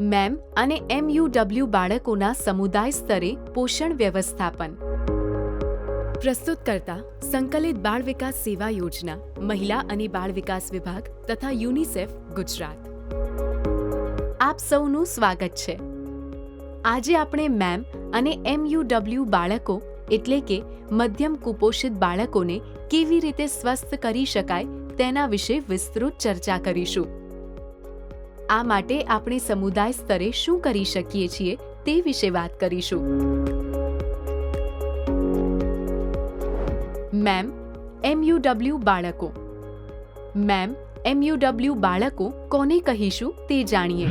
Ma'am અને એમયુડબલ્યુ બાળકોના સમુદાય સ્તરે પોષણ વ્યવસ્થાપન. પ્રસ્તુત કરતા સંકલિત બાળ વિકાસ સેવા યોજના, મહિલા અને બાળ વિકાસ વિભાગ તથા યુનિસેફ ગુજરાત. આપ સૌનું સ્વાગત છે. આજે આપણે મેમ અને એમયુડબલ્યુ બાળકો એટલે કે મધ્યમ કુપોષિત બાળકોને કેવી રીતે સ્વસ્થ કરી શકાય તેના વિશે વિસ્તૃત ચર્ચા કરીશું. આ માટે આપણે સમુદાય સ્તરે શું કરી શકીએ છીએ તે વિશે વાત કરીશું. મેમ એમયુડબલ્યુ બાળકો. મેમ એમયુડબલ્યુ બાળકો કોને કહીશું તે જાણીએ.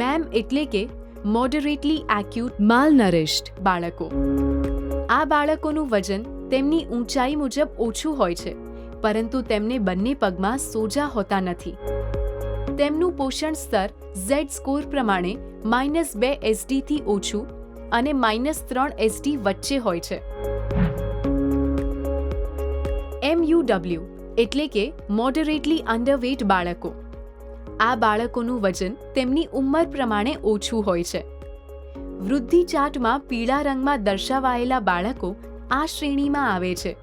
મેમ એટલે કે મોડરેટલી એક્યુટ માલનરિશ્ડ બાળકો. આ બાળકોનું વજન તેમની ઊંચાઈ મુજબ ઓછું હોય છે, પરંતુ તેમને બંને પગમાં સોજા હોતા નથી. તેમનું પોષણ સ્તર ઝેડ સ્કોર પ્રમાણે માઇનસ બે એસડીથી ઓછું અને માઇનસ ત્રણ એસડી વચ્ચે હોય છે. એમયુડબલ્યુ એટલે કે મોડરેટલી અંડરવેટ બાળકો. આ બાળકોનું વજન તેમની ઉંમર પ્રમાણે ઓછું હોય છે. વૃદ્ધિ ચાર્ટમાં પીળા રંગમાં દર્શાવાયેલા બાળકો આ શ્રેણીમાં આવે છે.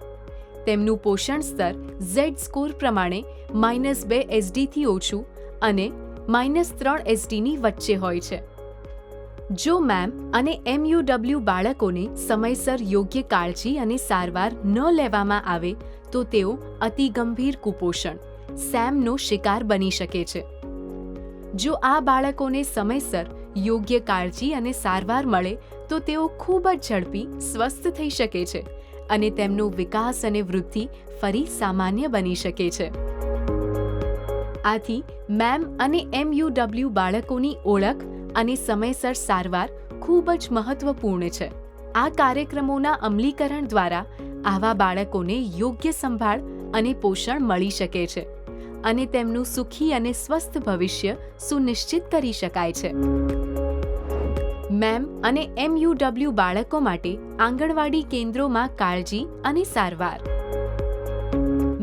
તેમનું પોષણ સ્તર ઝેડ સ્કોર પ્રમાણે માઇનસ બે એસડીથી ઓછું અને માઇનસ ત્રણ એસડીની વચ્ચે હોય છે. જો મેમ અને એમયુડબલ્યુ બાળકોને સમયસર યોગ્ય કાળજી અને સારવાર ન લેવામાં આવે, તો તેઓ અતિ ગંભીર કુપોષણ, સેમનો શિકાર બની શકે છે. જો આ બાળકોને સમયસર યોગ્ય કાળજી અને સારવાર મળે, તો તેઓ ખૂબ જ ઝડપી, સ્વસ્થ થઈ શકે છે અને તેમનો વિકાસ અને વૃદ્ધિ ફરી સામાન્ય બની શકે છે. આથી મેમ અને એમયુડબલ્યુ બાળકોની ઓળખ અને સમયસર સારવાર ખૂબ જ મહત્વપૂર્ણ છે. આ કાર્યક્રમોના અમલીકરણ દ્વારા આવા બાળકોને યોગ્ય સંભાળ અને પોષણ મળી શકે છે અને તેમનું સુખી અને સ્વસ્થ ભવિષ્ય સુનિશ્ચિત કરી શકાય છે. મેમ અને એમયુડબલ્યુ બાળકો માટે આંગણવાડી કેન્દ્રોમાં કાળજી અને સારવાર.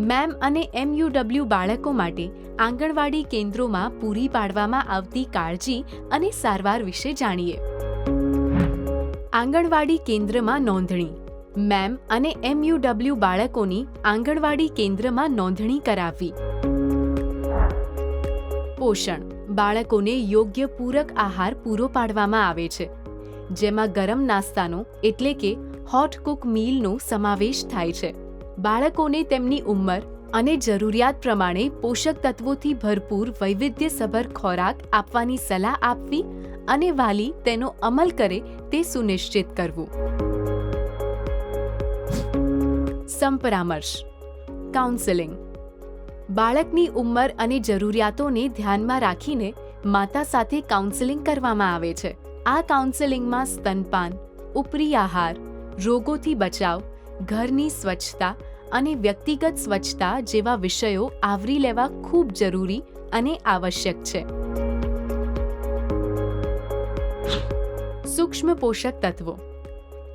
મેમ અને એમયુડબલ્યુ બાળકો માટે આંગણવાડી કેન્દ્રોમાં પૂરી પાડવામાં આવતી કાળજી અને સારવાર વિશે જાણીએ. આંગણવાડી કેન્દ્રમાં નોંધણી. મેમ અને એમયુડબલ્યુ બાળકોની આંગણવાડી કેન્દ્રમાં નોંધણી કરાવવી. પોષણ. બાળકોને યોગ્ય પૂરક આહાર પૂરો પાડવામાં આવે છે. જેમાં ગરમ નાસ્તાનો, એટલે કે હોટ કુક મીલનો સમાવેશ થાય છે. બાળકોને તેમની ઉંમર અને જરૂરિયાત પ્રમાણે પોષક તત્વોથી ભરપૂર વૈવિધ્યસભર ખોરાક આપવાની સલાહ આપવી અને વાલી તેનો અમલ કરે તે સુનિશ્ચિત કરવું. સંપરામર્શ કાઉન્સેલિંગ બાળકની ઉંમર અને જરૂરિયાતોને ધ્યાનમાં રાખીને માતા સાથે કાઉન્સેલિંગ કરવામાં આવે છે. આ કાઉન્સેલિંગમાં સ્તનપાન, ઉપરી આહાર, રોગોથી બચાવ ઘરની સ્વચ્છતા અને વ્યક્તિગત સ્વચ્છતા જેવા વિષયો આવરી લેવા ખૂબ જરૂરી અને આવશ્યક છે. સૂક્ષ્મ પોષક તત્વો.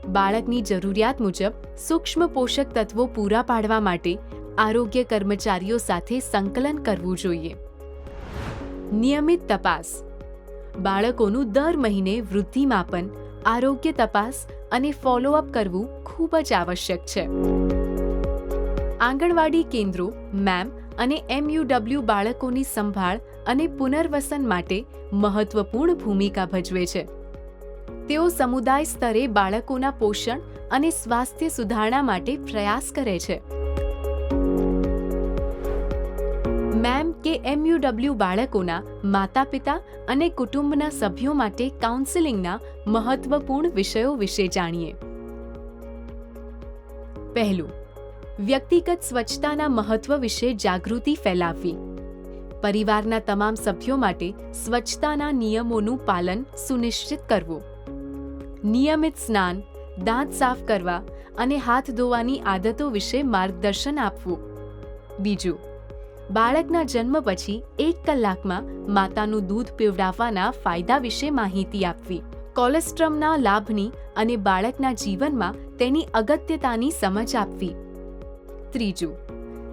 બાળકની જરૂરિયાત મુજબ સૂક્ષ્મ પોષક તત્વો પૂરા પાડવા માટે આરોગ્ય કર્મચારીઓ સાથે સંકલન કરવું જોઈએ. નિયમિત તપાસ. બાળકોનું દર મહિને વૃદ્ધિ માપન આરોગ્ય તપાસ અને ફોલોઅપ કરવું ખૂબ જ આવશ્યક છે. આંગણવાડી કેન્દ્રો મેમ અને એમયુડબલ્યુ બાળકોની સંભાળ અને પુનર્વસન માટે મહત્વપૂર્ણ ભૂમિકા ભજવે છે. તેઓ સમુદાય સ્તરે બાળકોના પોષણ અને સ્વાસ્થ્ય સુધારણા માટે પ્રયાસ કરે છે. મેમ કે એમયુડબલ્યુ બાળકોના માતા પિતા અને કુટુંબના સભ્યો માટે કાઉન્સેલિંગના મહત્વપૂર્ણ વિષયો વિશે જાણીએ. પહેલું, વ્યક્તિગત સ્વચ્છતાના મહત્વ વિશે જાગૃતિ ફેલાવવી. પરિવારના તમામ સભ્યો માટે સ્વચ્છતાના નિયમોનું પાલન સુનિશ્ચિત કરવું. નિયમિત સ્નાન, દાંત સાફ કરવા અને હાથ ધોવાની આદતો વિશે માર્ગદર્શન આપવું. બીજું બાળકના જન્મ પછી એક કલાકમાં માતાનું દૂધ પીવડાવવાના ફાયદા વિશે માહિતી આપવી. કોલેસ્ટ્રમના લાભની અને બાળકના જીવનમાં તેની અગત્યતાની સમજ આપવી. ત્રીજું,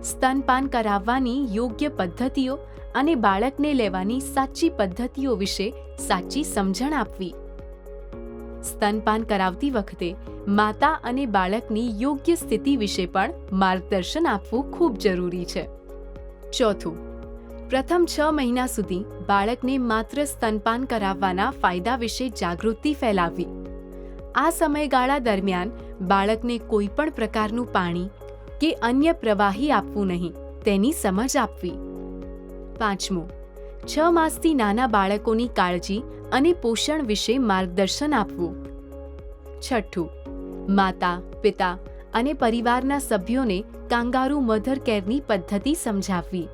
સ્તનપાન કરાવવાની યોગ્ય પદ્ધતિઓ અને બાળકને લેવાની સાચી પદ્ધતિઓ વિશે સાચી સમજણ આપવી. સ્તનપાન કરાવતી વખતે માતા અને બાળકની યોગ્ય સ્થિતિ વિશે પણ માર્ગદર્શન આપવું ખૂબ જરૂરી છે. ચોથું. પ્રથમ છ મહિના સુધી બાળકને માત્ર સ્તનપાન કરાવવાના ફાયદા વિશે જાગૃતિ ફેલાવવી. આ સમયગાળા દરમિયાન બાળકને કોઈ પણ પ્રકારનું પાણી કે અન્ય પ્રવાહી આપવું નહીં, તેની સમજ આપવી. પાંચમું, છ માસથી નાના બાળકોની કાળજી અને પોષણ વિશે માર્ગદર્શન આપવું. છઠ્ઠું, માતા, પિતા અને પરિવારના સભ્યોને કાંગારૂ મધર કેરની પદ્ધતિ સમજાવવી.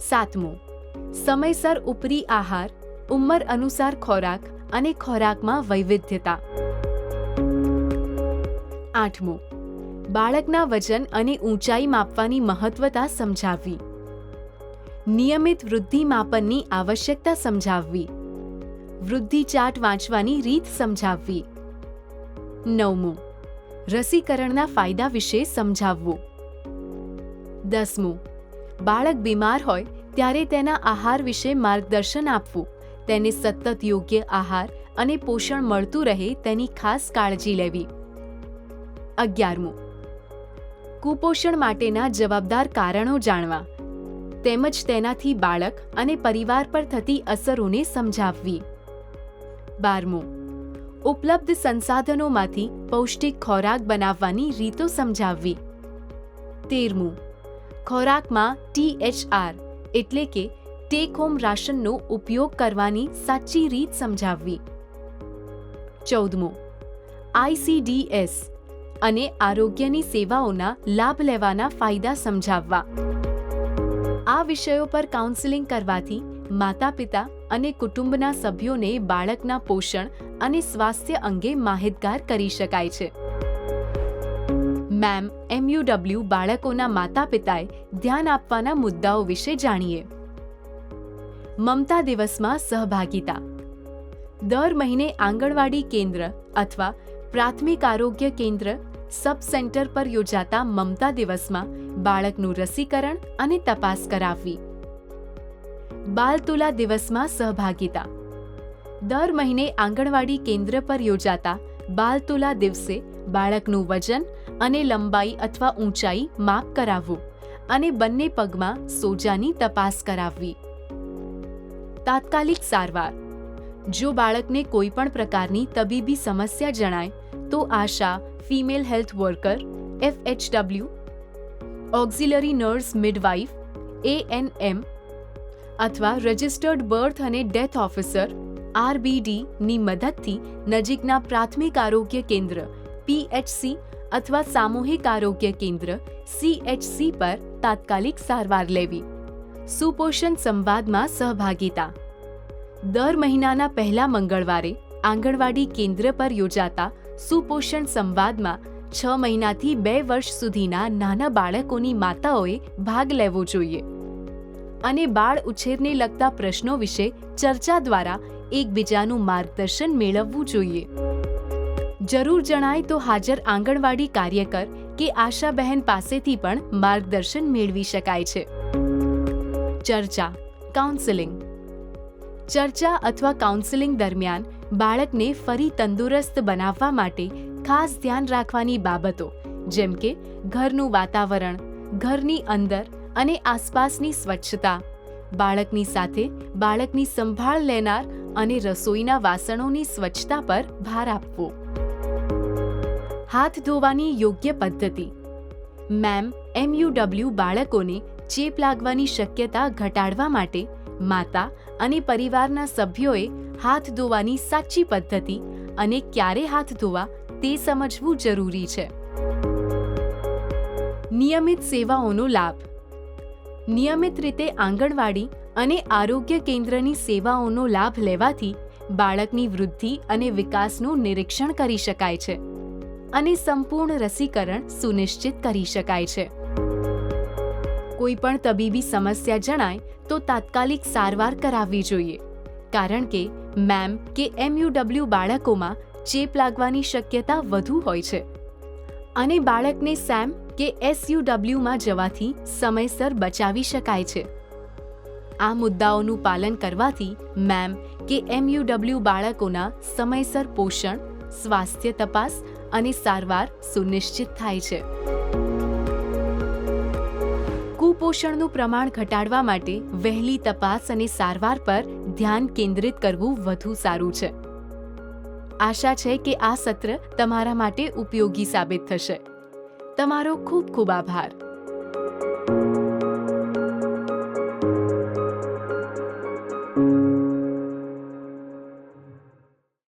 સાતમું, સમયસર ઉપરી આહાર, ઉંમર અનુસાર ખોરાક અને ખોરાકમાં વૈવિધ્યતા. આઠમું, બાળકના વજન અને ઊંચાઈ માપવાની મહત્વતા સમજાવવી. નિયમિત વૃદ્ધિ માપનની આવશ્યકતા સમજાવવી. વૃદ્ધિ ચાર્ટ વાંચવાની રીત સમજાવવી. નવમું રસીકરણના ફાયદા વિશે સમજાવવું. દસમું, બાળક બીમાર હોય ત્યારે તેના આહાર વિશે માર્ગદર્શન આપવું. તેને સતત યોગ્ય આહાર અને પોષણ મળતું રહે તેની ખાસ કાળજી લેવી. અગિયારમું, કુપોષણ માટેના જવાબદાર કારણો જાણવા. તેમજ તેનાથી બાળક અને પરિવાર પર થતી અસરોને સમજાવવી. બારમું ઉપલબ્ધ સંસાધનોમાંથી પૌષ્ટિક ખોરાક બનાવવાની રીતો સમજાવવી. તેરમું, ખોરાકમાં ટીએચઆર એટલે કે ટેક હોમ રાશનનો ઉપયોગ કરવાની સાચી રીત સમજાવવી. ચૌદમું આઈસીડીએસ અને આરોગ્યની સેવાઓના લાભ લેવાના ફાયદા સમજાવવા. આ વિષયો પર કાઉન્સેલિંગ કરવાથી માતા પિતા અને કુટુંબના સભ્યોને બાળકના પોષણ અને સ્વાસ્થ્ય અંગે માહિતગાર કરી શકાય છે. મેમ એમયુડબલ્યુ બાળકોના માતા પિતાએ ધ્યાન આપવાના મુદ્દાઓ વિશે જાણીએ. મમતા દિવસમાં સહભાગિતા. દર મહિને આંગણવાડી કેન્દ્ર અથવા પ્રાથમિક આરોગ્ય કેન્દ્ર સબ સેન્ટર પર યોજાતા મમતા દિવસમાં બાળકનું રસીકરણ અને તપાસ કરાવવી. બાલતુલા દિવસમાં સહભાગિતા. દર મહિને આંગણવાડી કેન્દ્ર પર યોજાતા બાલતુલા દિવસે બાળકનું વજન અને લંબાઈ અથવા ઊંચાઈ માપ કરાવવું અને બંને પગમાં સોજાની તપાસ કરાવવી. તાત્કાલિક સારવાર. જો બાળકને કોઈ પણ પ્રકારની તબીબી સમસ્યા જણાય, તો ASHA female health worker FHW auxiliary nurse midwife ANM અથવા રજિસ્ટર્ડ બર્થ અને ડેથ ઓફિસર, આરબીડી ની મદદથી નજીકના પ્રાથમિક આરોગ્ય કેન્દ્ર, પીએચસી અથવા સામૂહિક આરોગ્ય કેન્દ્ર, સીએચસી પર તાત્કાલિક સારવાર લેવી. સુપોષણ સંવાદમાં સહભાગિતા. દર મહિનાના પહેલા મંગળવારે આંગણવાડી કેન્દ્ર પર યોજાતા સુપોષણ સંવાદમાં છ મહિનાથી બે વર્ષ સુધીના નાના બાળકોની માતાઓએ ભાગ લેવો જોઈએ. અને બાળ ઉછેરને લગતા પ્રશ્નો વિશે ચર્ચા દ્વારા એકબીજાનું માર્ગદર્શન મેળવવું જોઈએ. જરૂર જણાય તો હાજર આંગણવાડી કાર્યકર કે આશા બહેન પાસેથી પણ માર્ગદર્શન મેળવી શકાય છે. ચર્ચા કાઉન્સેલિંગ ચર્ચા અથવા કાઉન્સેલિંગ દરમિયાન બાળકને ફરી તંદુરસ્ત બનાવવા માટે ખાસ ધ્યાન રાખવાની બાબતો, જેમ કે ઘરનું વાતાવરણ, ઘરની અંદર અને આસપાસની સ્વચ્છતા. બાળકની સાથે બાળકની સંભાળ લેનાર અને રસોઈના વાસણોની સ્વચ્છતા પર ભાર આપવો. હાથ ધોવાની યોગ્ય પદ્ધતિ. મેમ એમયુડબલ્યુ બાળકોને ચેપ લાગવાની શક્યતા ઘટાડવા માટે માતા અને પરિવારના સભ્યોએ હાથ ધોવાની સાચી પદ્ધતિ અને ક્યારે હાથ ધોવા તે સમજવું જરૂરી છે. નિયમિત સેવાઓનો લાભ. નિયમિત રીતે આંગણવાડી અને આરોગ્ય કેન્દ્રની સેવાઓનો લાભ લેવાથી બાળકની વૃદ્ધિ અને વિકાસનું નિરીક્ષણ કરી શકાય છે અને સંપૂર્ણ રસીકરણ સુનિશ્ચિત કરી શકાય છે. કોઈ પણ તબીબી સમસ્યા જણાય તો તાત્કાલિક સારવાર કરાવવી જોઈએ, કારણ કે મેમ કે એમયુડબ્લ્યુ બાળકોમાં ચેપ લાગવાની શક્યતા વધુ હોય છે. અને બાળકને સેમ કે એસયુડબ્લ્યુમાં જવાથી સમયસર બચાવી શકાય છે. આ મુદ્દાઓનું પાલન કરવાથી મેમ કે એમયુડબ્લ્યુ બાળકોના સમયસર પોષણ, સ્વાસ્થ્ય તપાસ અને સારવાર સુનિશ્ચિત થાય છે. કુપોષણનું પ્રમાણ ઘટાડવા માટે વહેલી તપાસ અને સારવાર પર ધ્યાન કેન્દ્રિત કરવું વધુ સારું છે. આશા છે કે આ સત્ર તમારા માટે ઉપયોગી સાબિત થશે. તમારો ખૂબ ખૂબ આભાર.